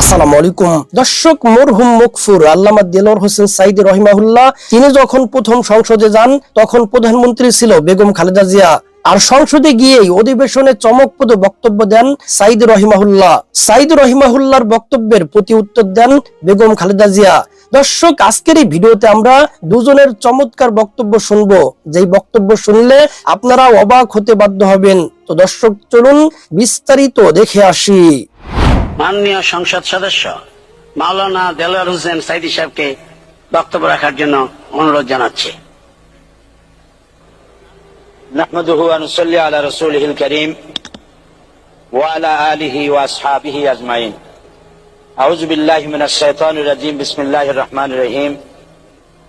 আসসালামু আলাইকুম। দর্শক, মরহুম মুকফুর আল্লামা দেলোয়ার হোসেন সাইদ রহিমাহুল্লাহ, তিনি যখন প্রথম সংসদে যান, তখন প্রধানমন্ত্রী ছিল বেগম খালেদা জিয়া। আর সংসদে গিয়েই অধিবেশনে চমকপ্রদ বক্তব্য দেন সাইদ রহিমাহুল্লাহ। সাইদ রহিমাহুল্লাহর বক্তব্যের প্রতি উত্তর দেন বেগম খালেদা জিয়া। দর্শক, আজকের এই ভিডিওতে আমরা দুজনের চমৎকার বক্তব্য শুনব। যেই বক্তব্য শুনলে আপনারা অবাক হতে বাধ্য হবেন। তো দর্শক, চলুন বিস্তারিত দেখে আসি। মাননীয় সংসদ সদস্য মাওলানা দেলোয়ার হোসেন সাইদি সাহেবকে বক্তব্য রাখার জন্য অনুরোধ জানাচ্ছি نحمده ونصلي على رسوله الكريم وعلى آله وأصحابه أجمعين أعوذ بالله من الشيطان الرجيم بسم الله الرحمن الرحيم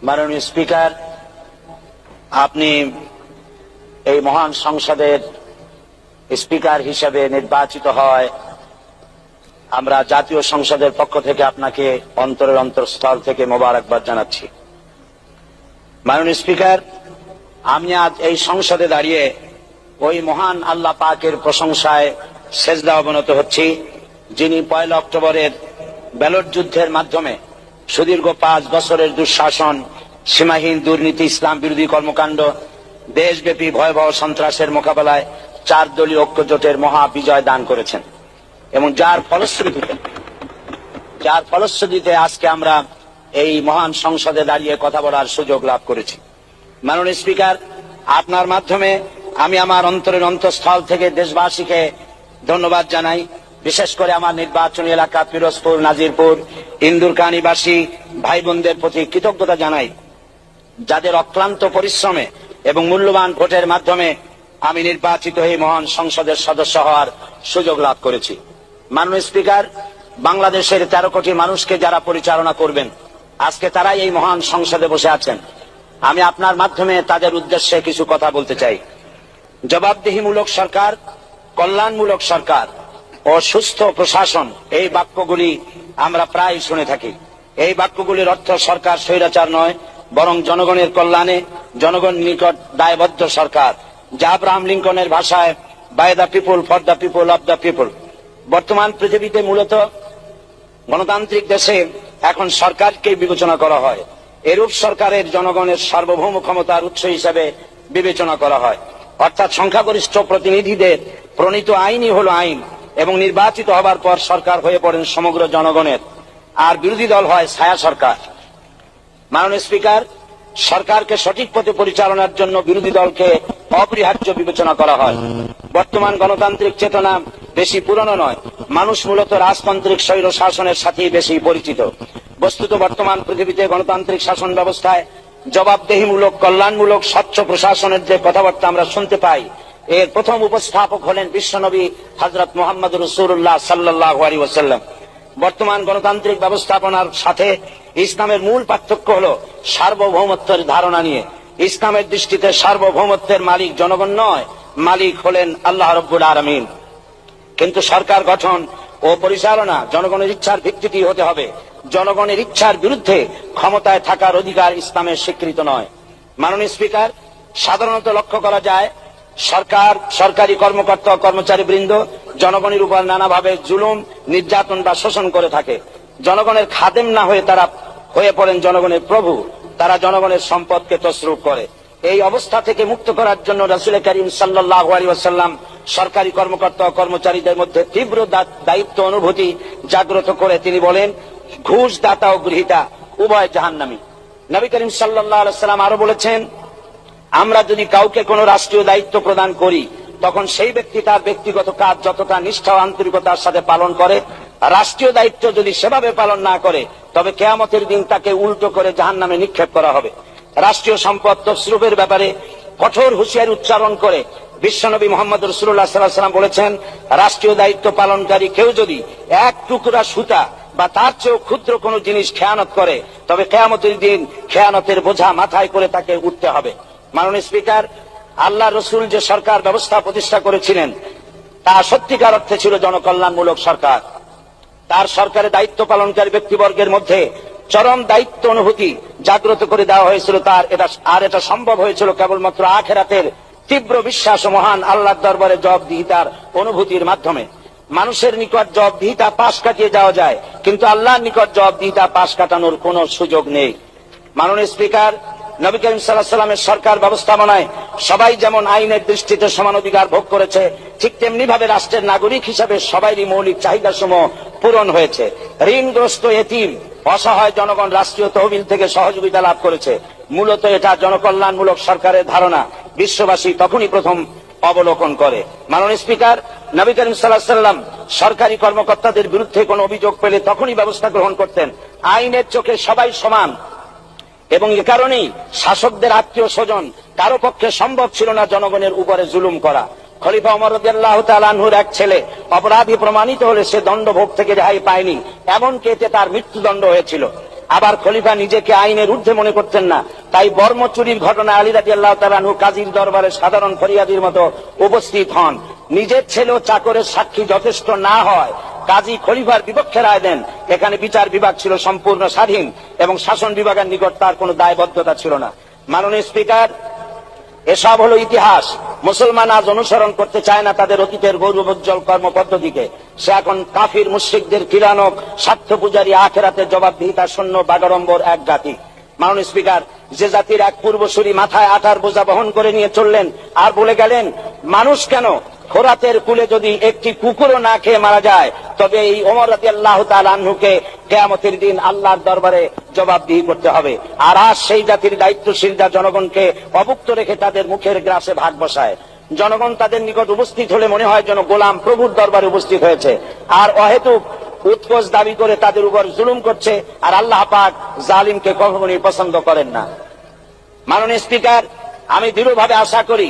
মাননীয় স্পিকার আপনি এই মহান সংসদের স্পিকার হিসেবে নির্বাচিত হয় আমরা জাতীয় সংসদের পক্ষ থেকে আপনাকে অন্তরের অন্তরস্থল থেকে মোবারকবাদ জানাচ্ছি। মাননীয় স্পিকার, আমি আজ এই সংসদে দাঁড়িয়ে ওই মহান আল্লাহ পাকের প্রশংসায় সেজদা অবনত হচ্ছি, যিনি পয়লা অক্টোবরের ব্যালট যুদ্ধের মাধ্যমে সুদীর্ঘ পাঁচ বছরের দুঃশাসন, সীমাহীন দুর্নীতি, ইসলাম বিরোধী কর্মকাণ্ড, দেশব্যাপী ভয়াবহ সন্ত্রাসের মোকাবেলায় চার দলীয় ঐক্যজোটের মহা বিজয় দান করেছেন। এবং যার ফলশ্রুতিতে যার ফলশ্রুতিতে আজকে আমরা এই মহান সংসদে দাঁড়িয়ে কথা বলার সুযোগ লাভ করেছি। মাননীয় স্পিকার, আপনার মাধ্যমে আমি আমার অন্তরের অন্তঃস্থল থেকে দেশবাসীকে ধন্যবাদ জানাই। বিশেষ করে আমার নির্বাচনী এলাকা পিরোজপুর, নাজিরপুর, ইন্দুরকানীবাসী ভাই বোনদের প্রতি কৃতজ্ঞতা জানাই। যাদের অক্লান্ত পরিশ্রমে এবং মূল্যবান ভোটের মাধ্যমে আমি নির্বাচিত হয়ে মহান সংসদের সদস্য হওয়ার সুযোগ লাভ করেছি। মাননীয় স্পিকার, বাংলাদেশের তেরো কোটি মানুষকে যারা পরিচালনা করবেন, আজকে তারাই এই মহান সংসদে বসে আছেন। আমি আপনার মাধ্যমে তাদের উদ্দেশ্যে কিছু কথা বলতে চাই। জবাবদিহিমূলক সরকার, কল্যাণমূলক সরকার ও সুস্থ প্রশাসন, এই বাক্যগুলি আমরা প্রায় শুনে থাকি। এই বাক্যগুলির অর্থ সরকার স্বৈরাচার নয়, বরং জনগণের কল্যাণে জনগণ নিকট দায়বদ্ধ সরকার। যা আব্রাহাম লিঙ্কনের ভাষায় by the people for the people of the people বর্তমান পৃথিবীতে মূলত গণতান্ত্রিক দেশে এখন সরকারকে বিবেচনা করা হয়। এরূপ সরকারের জনগণের সার্বভৌম ক্ষমতার উৎস হিসেবে বিবেচনা করা হয়। অর্থাৎ সংখ্যাগরিষ্ঠ প্রতিনিধিদের প্রণীত আইনই হলো আইন এবং নির্বাচিত হবার পর সরকার হয়ে পড়েন সমগ্র জনগণের। আর বিরোধী দল হয় ছায়া সরকার। মাননীয় স্পিকার, সরকারকে সঠিক পথে পরিচালনার জন্য বিরোধী দলকে অপরিহার্য বিবেচনা করা হয়। বর্তমান গণতান্ত্রিক চেতনা বেশি পুরনো নয়। মানুষ মূলত রাজতান্ত্রিক স্বৈর শাসনের সাথেই বেশি পরিচিত। বস্তুত বর্তমান পৃথিবীতে গণতান্ত্রিক শাসন ব্যবস্থায় জবাবদেহিমূলক, কল্যাণমূলক, স্বচ্ছ প্রশাসনের যে কথাবার্তা আমরা শুনতে পাই, এর প্রথম উপস্থাপক হলেন বিশ্বনবী হজরত মোহাম্মদ রসুল্লাহ সাল্লাহ বর্তমান গণতান্ত্রিক ব্যবস্থাপনার সাথে ইসলামের মূল পার্থক্য হল সার্বভৌমত্বের ধারণা নিয়ে। ইসলামের দৃষ্টিতে সার্বভৌমত্বের মালিক জনগণ নয়, মালিক হলেন আল্লাহ রব্বুল আলমিন। কিন্তু সরকার গঠন ও পরিচালনা জনগণের ইচ্ছার ভিত্তিতে হতে হবে। জনগণের ইচ্ছার বিরুদ্ধে ক্ষমতায় থাকার অধিকার ইসলামের স্বীকৃত নয়। মাননীয় স্পিকার, সাধারণত লক্ষ্য করা যায়, সরকার, সরকারি কর্মকর্তা কর্মচারী বৃন্দ জনগণের উপর নানাভাবে জুলুম, নির্যাতন বা শোষণ করে থাকে। জনগণের খাদেম না হয়ে তারা হয়ে পড়েন জনগণের প্রভু, তারা জনগণের সম্পদকে তসরুপ করে। এই অবস্থা থেকে মুক্ত করার জন্য রাসুল করিম সাল্লাহ আলী ওয়াসাল্লাম সরকারি কর্মকর্তা ও কর্মচারীদের মধ্যে তীব্র দায়িত্ব অনুভূতি জাগ্রত করে তিনি বলেন ঘুষ দাতা ও গৃহীতা, উভয় জাহান্নামী। নবী করিম সাল্লাম আরও বলেছেন, আমরা যদি কাউকে কোনো রাষ্ট্রীয় দায়িত্ব প্রদান করি, তখন সেই ব্যক্তি তার ব্যক্তিগত কাজ যতটা নিষ্ঠা ও আন্তরিকতার সাথে পালন করে, রাষ্ট্রীয় দায়িত্ব যদি সেভাবে পালন না করে, তবে কেয়ামতের দিন তাকে উল্টো করে জাহান নামে নিক্ষেপ করা হবে। রাষ্ট্রীয় সম্পদ তসরুপের ব্যাপারে কঠোর হুঁশিয়ারি উচ্চারণ করে বিশ্বনবী মোহাম্মদ রসুল্লাহ সাল্লাহ সাল্লাম বলেছেন, রাষ্ট্রীয় দায়িত্ব পালনকারী কেউ যদি এক টুকরা সুতা বা তার চেয়েও ক্ষুদ্র কোন জিনিস খেয়ানত করে, তবে কেয়ামতের দিন খেয়ানতের বোঝা মাথায় করে তাকে উঠতে হবে। মাননীয় স্পিকার আল্লাহ রসুল যে সরকার ব্যবস্থা প্রতিষ্ঠা করেছিলেন, তা সত্যিকার অর্থে ছিল জনকল্যাণমূলক সরকার। তার সরকারের দায়িত্ব পালনকারী ব্যক্তিবর্গের মধ্যে চরম দায়িত্ব অনুভূতি জাগ্রত করে দেওয়া হয়েছিল তার। এটা আর এটা সম্ভব হয়েছিল কেবলমাত্র আখেরাতের তীব্র বিশ্বাস ও মহান আল্লাহর দরবারে জবাবদিহিতার অনুভূতির মাধ্যমে। মানুষের নিকট জবাবদিহিতা পাশ কাটিয়ে যাওয়া যায়, কিন্তু আল্লাহর নিকট জবাবদিহিতা পাশ কাটানোর কোনো সুযোগ নেই। মাননীয় স্পিকার, নবী করিম সাল্লাহ সরকার ব্যবস্থাপনায় সবাই যেমন আইনের দৃষ্টিতে সমান অধিকার ভোগ করেছে, ঠিক তেমনি ভাবে রাষ্ট্রের নাগরিক হিসাবে সবারই মৌলিক চাহিদা সমূহ পূরণ হয়েছে। ঋণগ্রস্ত এতিম, অসহায় জনগণ রাষ্ট্রীয় তহবিল থেকে সহযোগিতা লাভ করেছে। মূলত এটা জনকল্যাণমূলক সরকারের ধারণা। বিশ্ববাসী তখনই প্রথম অবলোকন করে। মাননীয় স্পিকার, নবী করিম সাল্লাহ সাল্লাম সরকারি কর্মকর্তাদের বিরুদ্ধে কোনো অভিযোগ পেলে তখনই ব্যবস্থা গ্রহণ করতেন। আইনের চোখে সবাই সমান। এবং এ কারণেই শাসকদের আত্মীয় স্বজন কারও পক্ষে সম্ভব ছিল না জনগণের উপরে জুলুম করা। খলিফা অমর তাআলাহুর এক ছেলে অপরাধী প্রমাণিত হলে সে দণ্ডভোগ থেকে রেহাই পায়নি, এমনকি এতে তার মৃত্যুদণ্ড হয়েছিল। আবার খলিফা নিজেকে আইনের ঊর্ধ্বে মনে করতেন না। তাই বর্ম চুরির ঘটনা আলী রাজি আল্লাহ তালানহু কাজীর দরবারে সাধারণ ফরিয়াদির মতো উপস্থিত হন। নিজের ছেলে চাকরের সাক্ষী যথেষ্ট না হয়। কাজী খলিফার বিপক্ষে রায় দেন। এখানে বিচার বিভাগ ছিল সম্পূর্ণ স্বাধীন এবং শাসন বিভাগের নিকট তার কোনো দায়বদ্ধতা ছিল না। মাননীয় স্পিকার এসব হলো ইতিহাস। মুসলমান আজ অনুসরণ করতে চায় না তাদের অতীতের গৌরবোজ্জ্বল কর্ম পদ্ধতিকে সে এখন কাফির মুশ্রিকদের কিরানক স্বার্থ পূজারী আখেরাতে জবাবদিহিতা শূন্য বাগাড়ম্বর এক জাতি। মাননীয় স্পিকার, যে জাতির এক পূর্বসূরি মাথায় আঠার বোঝা বহন করে নিয়ে চললেন, আর বলে গেলেন, মানুষ কেন খোরাতের কুলে যদি একটি কুকুরও না খেয়ে মারা যায়, তবে এই ওমর রাজি আল্লাহ তালুকে কেয়ামতের দিন আল্লাহর দরবারে জবাবদিহি করতে হবে। আর আজ সেই জাতির দায়িত্বশীলরা জনগণকে অভুক্ত রেখে তাদের মুখের গ্রাসে ভাগ বসায়। জনগণ তাদের নিকট উপস্থিত হলে মনে হয় যেন গোলাম প্রভুর দরবারে উপস্থিত হয়েছে। আর অহেতুক উৎকোচ দাবি করে তাদের উপর জুলুম করছে, আর আল্লাহ পাক জালিমকে কখনোই পছন্দ করেন না। মাননীয় স্পিকার, আমি দৃঢ়ভাবে আশা করি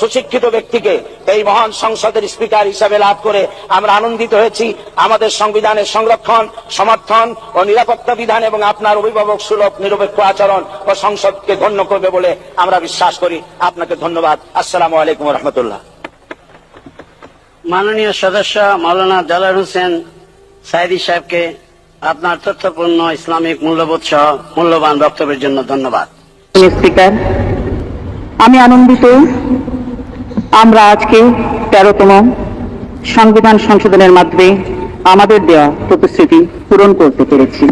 সুশিক্ষিত ব্যক্তিকে এই মহান সংসদের স্পিকার হিসাবে লাভ করে আমরা আনন্দিত হয়েছি। আমাদের সংবিধানের সংরক্ষণ সমর্থন ও নিরাপত্তা বিধান এবং আপনার অভিভাবক সুলভ নিরপেক্ষ আচরণ ও সংসদকে ধন্য করবে বলে আমরা বিশ্বাস করি। আপনাকে ধন্যবাদ। আসসালামু আলাইকুম রহমতুল্লাহ। মাননীয় সদস্য মাওলানা দেলার হোসেন সাইদি সাহেবকে আপনার তথ্যপূর্ণ ইসলামিক মূল্যবোধ সহ মূল্যবান বক্তব্যের জন্য ধন্যবাদ। স্পিকার আমি আনন্দিত আমরা আজকে তেরোতম সংবিধান সংশোধনের মাধ্যমে আমাদের দেওয়া প্রতিশ্রুতি পূরণ করতে পেরেছি।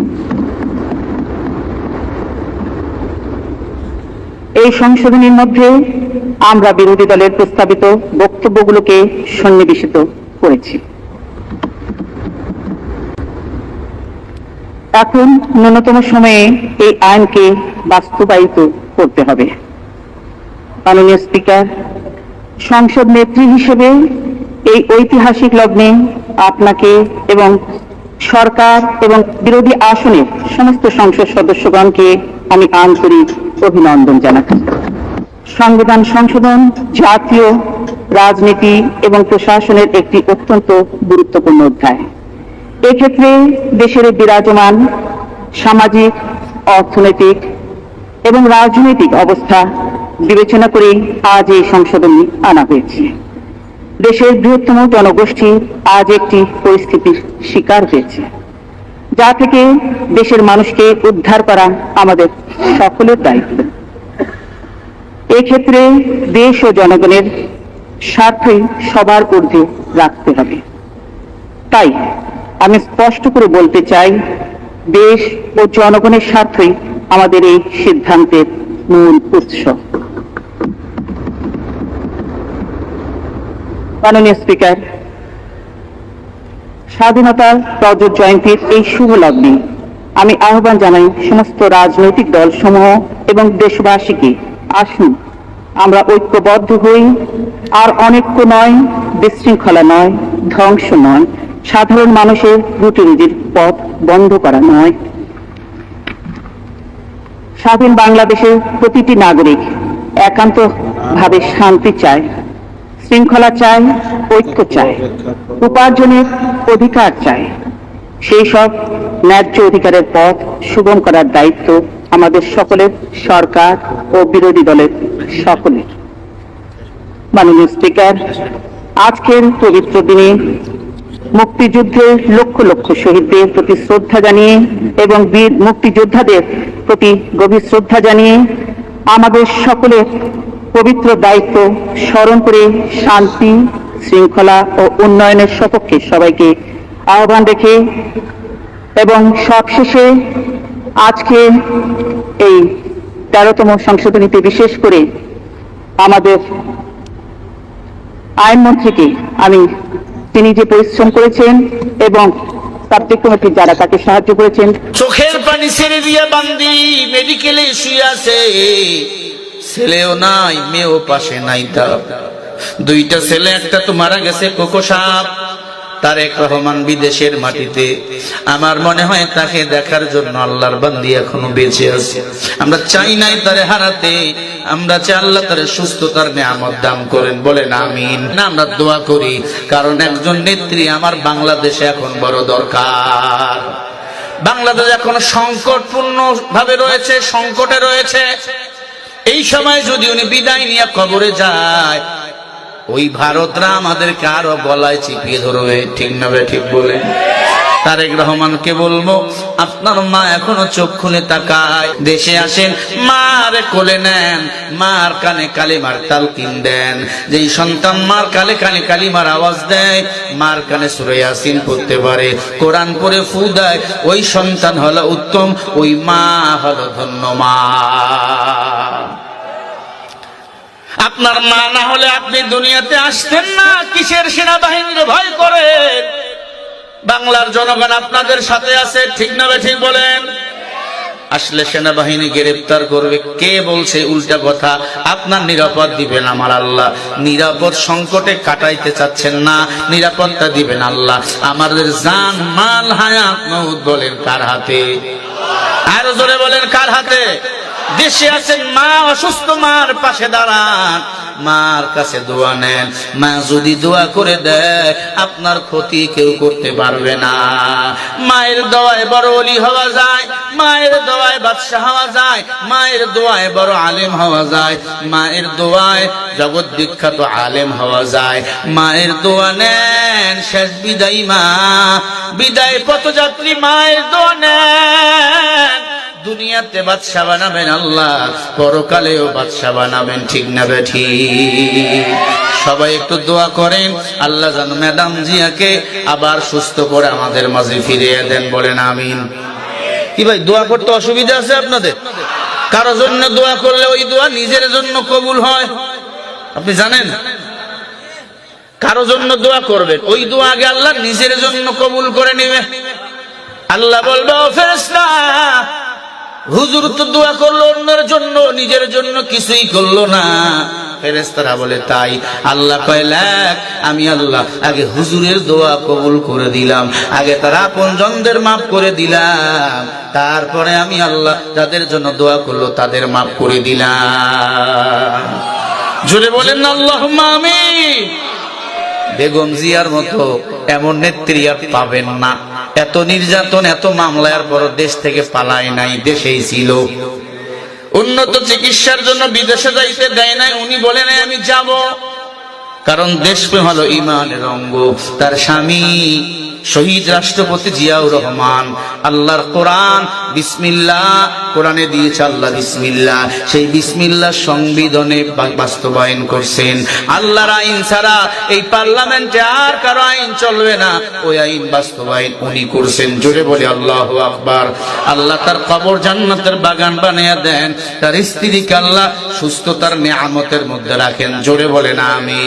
এই সংশোধনীর মধ্যে আমরা বিরোধী দলের প্রস্তাবিত বক্তব্যগুলোকে সন্নিবেশিত করেছি। এখন ন্যূনতম সময়ে এই আইনকে বাস্তবায়িত করতে হবে। মাননীয় স্পিকার সংসদ নেত্রী হিসেবে এই ঐতিহাসিক লগ্নে আপনাকে এবং সরকার এবং বিরোধী আসনের সমস্ত সংসদ সদস্যগণকে আমি আন্তরিক অভিনন্দন জানাচ্ছি। সংবিধান সংশোধন, জাতীয় রাজনীতি এবং প্রশাসনের একটি অত্যন্ত গুরুত্বপূর্ণ অধ্যায়। এক্ষেত্রে দেশের বিরাজমান সামাজিক, অর্থনৈতিক এবং রাজনৈতিক অবস্থা বিবেচনা করে আজ এই সংশোধনী আনা হয়েছে। দেশের বৃহত্তম জনগোষ্ঠী আজ একটি পরিস্থিতির শিকার হয়েছে, যা থেকে দেশের মানুষকে উদ্ধার করা আমাদের সকলের দায়িত্ব। এক্ষেত্রে দেশ ও জনগণের স্বার্থই সবার ঊর্ধ্বে রাখতে হবে। তাই আমি স্পষ্ট করে বলতে চাই, দেশ ও জনগণের স্বার্থই আমাদের এই সিদ্ধান্তের মূল উৎস। মাননীয় স্পিকার স্বাধীনতার রজত জয়ন্তীর এই শুভ লগ্নে আমি আহ্বান জানাই সমস্ত রাজনৈতিক দল সমূহ এবং দেশবাসীকে, আসুন আমরা ঐক্যবদ্ধ হই, আর অনৈক্য নয়, বিশৃঙ্খলা নয়, ধ্বংস নয়, সাধারণ মানুষের রুটি রুজির পথ বন্ধ করা নয়। স্বাধীন বাংলাদেশের প্রতিটি নাগরিক একান্ত ভাবে শান্তি চায়। শৃঙ্খলা চায় ঐক্য চায় উপার্জনের অধিকার চায় সেই সব ন্যায্য অধিকারের পথ সুগম করার দায়িত্ব আমাদের সকলের, সরকার ও বিরোধী দলের সকলের। মাননীয় স্পিকার, আজকের পবিত্র দিনে মুক্তিযুদ্ধে লক্ষ লক্ষ শহীদদের প্রতি শ্রদ্ধা জানিয়ে এবং বীর মুক্তিযোদ্ধাদের প্রতি গভীর শ্রদ্ধা জানিয়ে আমাদের সকলের পবিত্র দায়িত্ব স্মরণ করে শান্তি, শৃঙ্খলা ও উন্নয়নের সপক্ষে সবাইকে আহ্বান রেখে এবং সবশেষে আজকে এই তেরোতম সংশোধনীতে বিশেষ করে আমাদের আইনমন্ত্রীকে আমি, তিনি যে পরিশ্রম করেছেন এবং সাবজেক্ট কমিটি যারা তাকে সাহায্য করেছেন। চোখের পানি ছেড়ে দিয়ে বান্দি মেডিকেলে শুয়ে আছে। ছেলেও নাই, মেয়েও পাশে নাই তার। দুইটা ছেলে, একটা তো মারা গেছে কোকো সাপ, তারেক রহমান বিদেশের মাটিতে। আমার মনে হয় তাকে দেখার জন্য আল্লাহর বান্দি এখনও বেঁচে আছে। আমরা চাই নাই তারে হারাতে, আমরা চাই আল্লাহ তারে সুস্থতার নিয়ামত দান করেন, বলেন আমিন। না, আমরা দোয়া করি, কারণ একজন নেত্রী আমার বাংলাদেশে এখন বড় দরকার। বাংলাদেশ এখন সংকটপূর্ণ ভাবে রয়েছে, সংকটে রয়েছে। এই সময় যদি উনি বিদায় নিয়ে কবরে যায়, ওই ভারতরা আমাদেরকে আরও গলায় চিপিয়ে ধরবে, ঠিক নাবে ঠিক বলে? তারেক রহমানকে বলব, আপনার মা এখনও চোখ খুলে তাকায়, দেশে আসেন, মারে কোলে নেন, মার কানে কালিমার তালকিন দেন। যেই সন্তান মার কালে কানে কালিমার আওয়াজ দেয়, মার কানে সুরে ইয়াসিন পড়তে পারে। কোরআন পড়ে ফু দেয়, ওই সন্তান হলো উত্তম, ওই মা হলো ধন্য মা। আপনার মা না হলে আপনি দুনিয়াতে আসতেন না। কিসের সেনাবাহিনীর ভয় করেন বাংলার জনগণ আপনাদের সাথে আছে, ঠিক না ঠিক বলেন? আসলে সেনাবাহিনী গ্রেপ্তার করবে। কে বলছে উল্টা কথা? আপনার নিরাপদ দিবেন আমার আল্লাহ। নিরাপদ সংকটে কাটাইতে চাচ্ছেন না, নিরাপত্তা দিবেন আল্লাহ। আমাদের জান, মাল, হায়াত মৌত বলেন কার হাতে? আরও জোরে বলেন কার হাতে? দেশে আছেন মা, অসুস্থ মার পাশে দাঁড়ান। মার কাছে দোয়া নেন। মা যদি দোয়া করে দেয়, আপনার ক্ষতি কেউ করতে পারবে না। মায়ের দোয়ায় বড় অলি হওয়া যায়, মায়ের দোয়ায় বাদশাহ হওয়া যায়, মায়ের দোয়ায় বড় আলেম হওয়া যায়। মায়ের দোয়ায় জগৎ বিখ্যাত আলেম হওয়া যায়। মায়ের দোয়া নেন, শেষ বিদায়ী মা। বিদায় পথযাত্রী মায়ের দোয়া নেন। দুনিয়াতে বাদশা বানাবেন আল্লাহ, পরকালেও বাদশা বানাবেন, ঠিক না বেঠি সবাই একটু দোয়া করেন, আল্লাহ যেন ম্যাডাম জিয়াকে আবার সুস্থ করে আমাদের মাঝে ফিরিয়ে দেন, বলেন আমিন। কি ভাই, দোয়া করতে অসুবিধা আছে আপনাদের? কারও জন্য দোয়া করলে ওই দোয়া নিজের জন্য কবুল হয়? আপনি জানেন? কারও জন্য দোয়া করবেন, ওই দোয়া আগে আল্লাহ নিজের জন্য কবুল করে নেবে। আল্লাহ বলবে ফেরেশতা হুজুর তো দোয়া করল অন্যের জন্য, নিজের জন্য কিছুই করল না। ফেরেস্তারা বলে, তাই আল্লাহ কয়, লেখ, আমি আল্লাহ আগে হুজুরের দোয়া কবুল করে দিলাম, আগে তার আপন জনদের মাফ করে দিলাম, তারপরে আমি আল্লাহ যাদের জন্য দোয়া করল তাদের মাফ করে দিলাম। জোরে বলেন আল্লাহ আমি বেগম জিয়ার মতো এমন নেত্রী আর পাবেন না। এত নির্যাতন, এত মামলার পর দেশ থেকে পালায় নাই, দেশেই ছিল। উন্নত চিকিৎসার জন্য বিদেশে যাইতে দেয় নাই, উনি বলেন আমি যাব। কারণ দেশপ্রেম হলো ইমানের অঙ্গ। তার স্বামী শহীদ রাষ্ট্রপতি জিয়াউর রহমান। আল্লাহর কোরআন বিসমিল্লা কোরআনে দিয়েছে আল্লাহ বিসমিল্লাহ। সেই বিসমিল্লাহ সংবিধানে বাস্তবায়ন করছেন। আল্লাহর আইন ছাড়া এই পার্লামেন্টে আর কারও আইন চলবে না। ওই আইন বাস্তবায়ন উনি করছেন। জোরে বলে আল্লাহ আকবার। আল্লাহ তার কবর জান্নাতের বাগান বানিয়ে দেন। তার স্ত্রীকে আল্লাহ সুস্থতার নিয়ামতের মধ্যে রাখেন। জোরে বলেন আমি